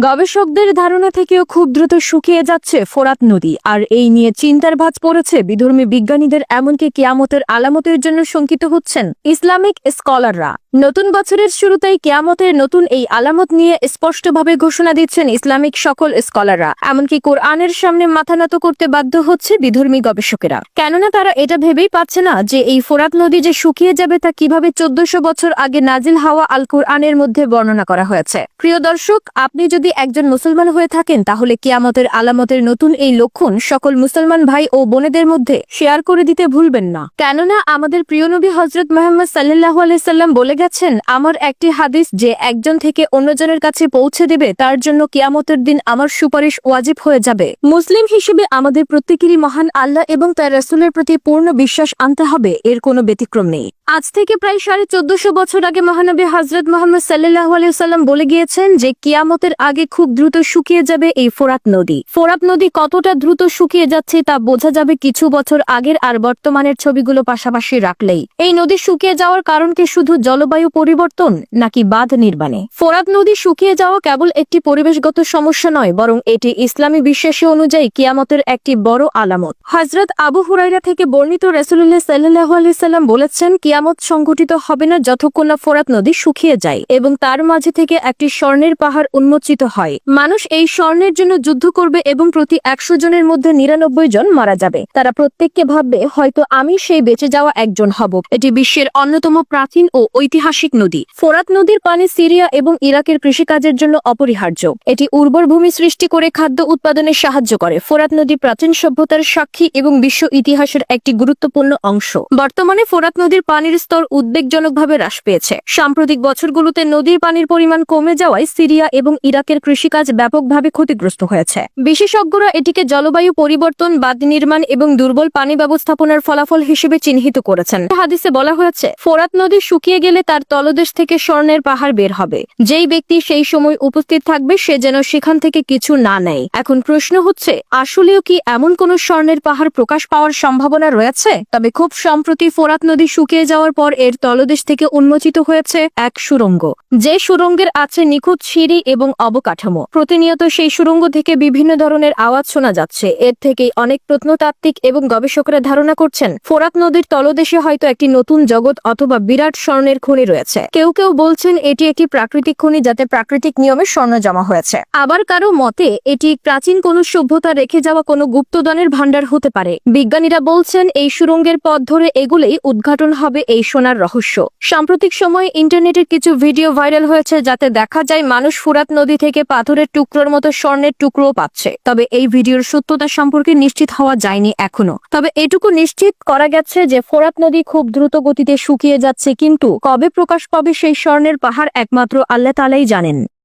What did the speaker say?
গবেষকদের ধারণা থেকেও খুব দ্রুত শুকিয়ে যাচ্ছে ফোরাত নদী। আর এই নিয়ে চিন্তার ভাজ পড়েছে বিধর্মী বিজ্ঞানীদের, এমনকি কিয়ামতের আলামতের জন্য শঙ্কিত হচ্ছেন ইসলামিক স্কলাররা। নতুন বছরের শুরুতেই কেয়ামতের নতুন এই আলামত নিয়ে স্পষ্টভাবে ঘোষণা দিচ্ছেন ইসলামিক সকল স্কলাররা। এমনকি কোরআনের সামনে মাথা নত করতে বাধ্য হচ্ছে বিধর্মী গবেষকেরা। কেননা তারা এটা ভেবেই পাচ্ছে না যে এই ফোরাত নদী যে শুকিয়ে যাবে তা কীভাবে চোদ্দশো বছর আগে নাজিল হাওয়া আল কোরআনের মধ্যে বর্ণনা করা হয়েছে। প্রিয় দর্শক, আপনি যদি একজন মুসলমান হয়ে থাকেন, তাহলে কিয়ামতের আলামতের নতুন এই লক্ষণ সকল মুসলমান ভাই ও বোনেদের মধ্যে শেয়ার করে দিতে ভুলবেন না। কেননা আমাদের প্রিয় নবী হজরত মোহাম্মদ সাল্লাহ আলাইসাল্লাম বলে গেছেন আমার একটি হাদিস যে একজন থেকে অন্যজনের কাছে পৌঁছে দেবে, তার জন্য কিয়ামতের দিন আমার সুপারিশ ওয়াজিব হয়ে যাবে। মুসলিম হিসেবে আমাদের প্রত্যেকেরই মহান আল্লাহ এবং তার রাসূলের প্রতি পূর্ণ বিশ্বাস আনতে হবে, এর কোনো ব্যতিক্রম নেই। আজ থেকে প্রায় সাড়ে চোদ্দশো বছর আগে মহানবী হজরত মোহাম্মদ সাল্লাহ আলাইসাল্লাম বলে গিয়েছেন যে, কিয়ামতের আগে খুব দ্রুত শুকিয়ে যাবে এই ফোরাত নদী। ফোরাত নদী কতটা দ্রুত শুকিয়ে যাচ্ছে তা বোঝা যাবে কিছু বছর আগের আর বর্তমানের ছবিগুলো পাশাপাশি রাখলেই। এই নদী শুকিয়ে যাওয়ার কারণকে শুধু জলবায়ু পরিবর্তন নাকি বাঁধ নির্মাণে? ফোরাত নদী শুকিয়ে যাওয়া কেবল একটি পরিবেশগত সমস্যা নয়, বরং এটি ইসলামী বিশ্বাসী অনুযায়ী কিয়ামতের একটি বড় আলামত। হজরত আবু হুরাইরা থেকে বর্ণিত রসুল্লাহ সাল্লাহ আলাইসাল্লাম বলেছেন, কিয়ামত সংঘটিত হবে না যতক্ষণ না ফোরাত নদী শুকিয়ে যায় এবং তার মাঝে থেকে একটি স্বর্ণের পাহাড় উন্মোচিত হয়। মানুষ এই স্বর্ণের জন্য যুদ্ধ করবে এবং প্রতি একশো জনের মধ্যে নিরানব্বই জন মারা যাবে। তারা প্রত্যেককে ভাববে, হয়তো আমি সেই বেঁচে যাওয়া একজন হব। এটি বিশ্বের অন্যতম প্রাচীন ও ঐতিহাসিক নদী। ফোরাত নদীর পানি সিরিয়া এবং ইরাকের কৃষিকাজের জন্য অপরিহার্য। এটি উর্বর ভূমি সৃষ্টি করে খাদ্য উৎপাদনে সাহায্য করে। ফোরাত নদী প্রাচীন সভ্যতার সাক্ষী এবং বিশ্ব ইতিহাসের একটি গুরুত্বপূর্ণ অংশ। বর্তমানে ফোরাত নদীর পানির স্তর উদ্বেগজনকভাবে হ্রাস পেয়েছে। সাম্প্রতিক বছরগুলোতে নদীর পানির পরিমাণ কমে যাওয়ায় সিরিয়া এবং ইরাকের কৃষিকাজ ব্যাপকভাবে ক্ষতিগ্রস্ত হয়েছে। বিশেষজ্ঞরা এটিকে জলবায়ু পরিবর্তন বাদ নির্মাণ এবং দুর্বল পানি ব্যবস্থাপনার ফলাফল হিসেবে চিহ্নিত করেছেন। হাদিসে বলা হয়েছে, ফোরাত নদী শুকিয়ে গেলে তার তলদেশ থেকে স্বর্ণের পাহাড় বের হবে। যেই ব্যক্তি সেই সময় উপস্থিত থাকবে, সে যেন সেখান থেকে কিছু না নেয়। এখন প্রশ্ন হচ্ছে, আসলেও কি এমন কোন স্বর্ণের পাহাড় প্রকাশ পাওয়ার সম্ভাবনা রয়েছে? তবে খুব সম্প্রতি ফোরাত নদী শুকিয়ে যাওয়ার পর এর তলদেশ থেকে উন্মোচিত হয়েছে এক সুড়ঙ্গ যে সুরঙ্গের আছে নিখুঁত সিঁড়ি এবং অবকাঠামো। প্রতিনিয়ত সেই সুরঙ্গ থেকে বিভিন্ন ধরনের আওয়াজ শোনা যাচ্ছে। এর থেকেই অনেক প্রত্নতাত্ত্বিক এবং গবেষকরা ধারণা করছেন, ফোরাত নদীর তলদেশে হয়তো একটি নতুন জগৎ অথবা বিরাট স্বর্ণের রয়েছে। কেউ কেউ বলছেন এটি একটি প্রাকৃতিক খনি যাতে প্রাকৃতিক নিয়মে স্বর্ণ জমা হয়েছে। আবার কারও মতে, এটি প্রাচীন কোন সভ্যতা রেখে যাওয়া কোনো গুপ্তদানের ভাণ্ডার হতে পারে। বিজ্ঞানীরা বলছেন, এই সুড়ঙ্গের পথ ধরে এগুলেই উদ্ঘাটন হবে এই সোনার রহস্য। সাম্প্রতিক সময়ে ইন্টারনেটের কিছু ভিডিও ভাইরাল হয়েছে যাতে দেখা যায় মানুষ ফুরাত নদী থেকে পাথরের টুকরোর মতো স্বর্ণের টুকরো পাচ্ছে। তবে এই ভিডিওর সত্যতা সম্পর্কে নিশ্চিত হওয়া যায়নি এখনও। তবে এটুকু নিশ্চিত করা গেছে যে ফোরাত নদী খুব দ্রুত গতিতে শুকিয়ে যাচ্ছে, কিন্তু কবে প্রকাশ পাবে সেই স্বর্ণের পাহাড় একমাত্র আল্লাহ তালাই জানেন।